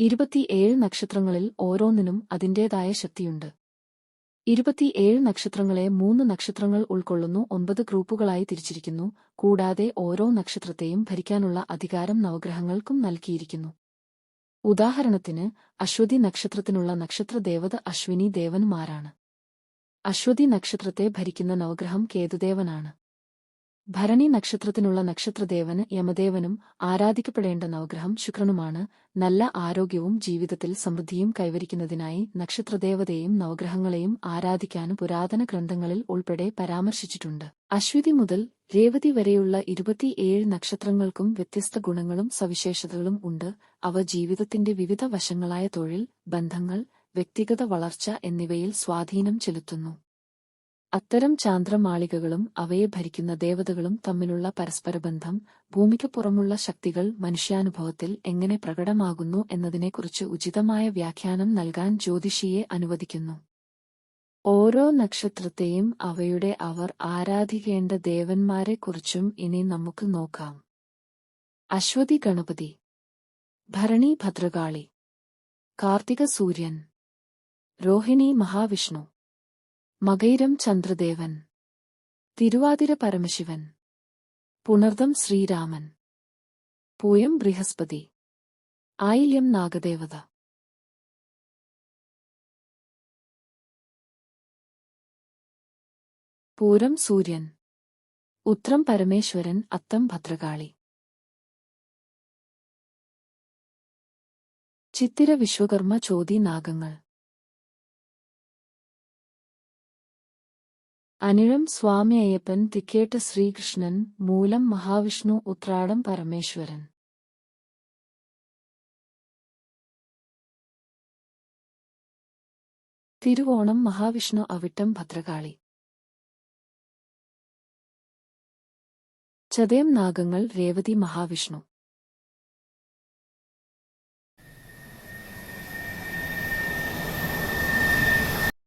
ഇരുപത്തിയേഴ് നക്ഷത്രങ്ങളിൽ ഓരോന്നിനും അതിന്റേതായ ശക്തിയുണ്ട്. ഇരുപത്തിയേഴ് നക്ഷത്രങ്ങളെ മൂന്ന് നക്ഷത്രങ്ങൾ ഉൾക്കൊള്ളുന്നു ഒമ്പത് ഗ്രൂപ്പുകളായി തിരിച്ചിരിക്കുന്നു കൂടാതെ ഓരോ നക്ഷത്രത്തെയും ഭരിക്കാനുള്ള അധികാരം നവഗ്രഹങ്ങൾക്കും നൽകിയിരിക്കുന്നു. ഉദാഹരണത്തിന് അശ്വതി നക്ഷത്രത്തിനുള്ള നക്ഷത്രദേവത അശ്വിനി ദേവന്മാരാണ്. അശ്വതി നക്ഷത്രത്തെ ഭരിക്കുന്ന നവഗ്രഹം കേതുദേവനാണ്. ഭരണി നക്ഷത്രത്തിനുള്ള നക്ഷത്രദേവന് യമദേവനും ആരാധിക്കപ്പെടേണ്ട നവഗ്രഹം ശുക്രനുമാണ്. നല്ല ആരോഗ്യവും ജീവിതത്തിൽ സമൃദ്ധിയും കൈവരിക്കുന്നതിനായി നക്ഷത്രദേവതയെയും നവഗ്രഹങ്ങളെയും ആരാധിക്കാനും പുരാതന ഗ്രന്ഥങ്ങളിൽ ഉൾപ്പെടെ പരാമർശിച്ചിട്ടുണ്ട്. അശ്വതി മുതൽ രേവതി വരെയുള്ള ഇരുപത്തിയേഴ് നക്ഷത്രങ്ങൾക്കും വ്യത്യസ്ത ഗുണങ്ങളും സവിശേഷതകളും ഉണ്ട്. അവ ജീവിതത്തിന്റെ വിവിധ വശങ്ങളായ തൊഴിൽ ബന്ധങ്ങൾ വ്യക്തിഗത വളർച്ച എന്നിവയിൽ സ്വാധീനം ചെലുത്തുന്നു. അത്തരം ചാന്ദ്രമാളികകളും അവയെ ഭരിക്കുന്ന ദേവതകളും തമ്മിലുള്ള പരസ്പരബന്ധം ഭൂമിക്ക് പുറമുള്ള ശക്തികൾ മനുഷ്യാനുഭവത്തിൽ എങ്ങനെ പ്രകടമാകുന്നു എന്നതിനെക്കുറിച്ച് ഉചിതമായ വ്യാഖ്യാനം നൽകാൻ ജ്യോതിഷിയെ അനുവദിക്കുന്നു. ഓരോ നക്ഷത്രത്തെയും അവയുടെ അവർ ആരാധിക്കേണ്ട ദേവന്മാരെക്കുറിച്ചും ഇനി നമുക്ക് നോക്കാം. അശ്വതി ഗണപതി ഭരണി ഭദ്രകാളി കാർത്തിക സൂര്യൻ രോഹിണി മഹാവിഷ്ണു മകൈരം ചന്ദ്രദേവൻ. തിരുവാതിര പരമശിവൻ. പുണർദം ശ്രീരാമൻ. പൂയം ബൃഹസ്പതി. ആയില്യം നാഗദേവത. പൂരം സൂര്യൻ. ഉത്രം പരമേശ്വരൻ അത്തം ഭദ്രകാളി. ചിത്തിര വിശ്വകർമ്മ ചോതി നാഗങ്ങൾ. അനിഴം സ്വാമി അയ്യപ്പൻ തിക്കേട്ട് ശ്രീകൃഷ്ണൻ മൂലം മഹാവിഷ്ണു ഉത്രാടം പരമേശ്വരൻ. തിരുവോണം മഹാവിഷ്ണു അവിട്ടം ഭദ്രകാളി. ചതയം നാഗങ്ങൾ രേവതി മഹാവിഷ്ണു.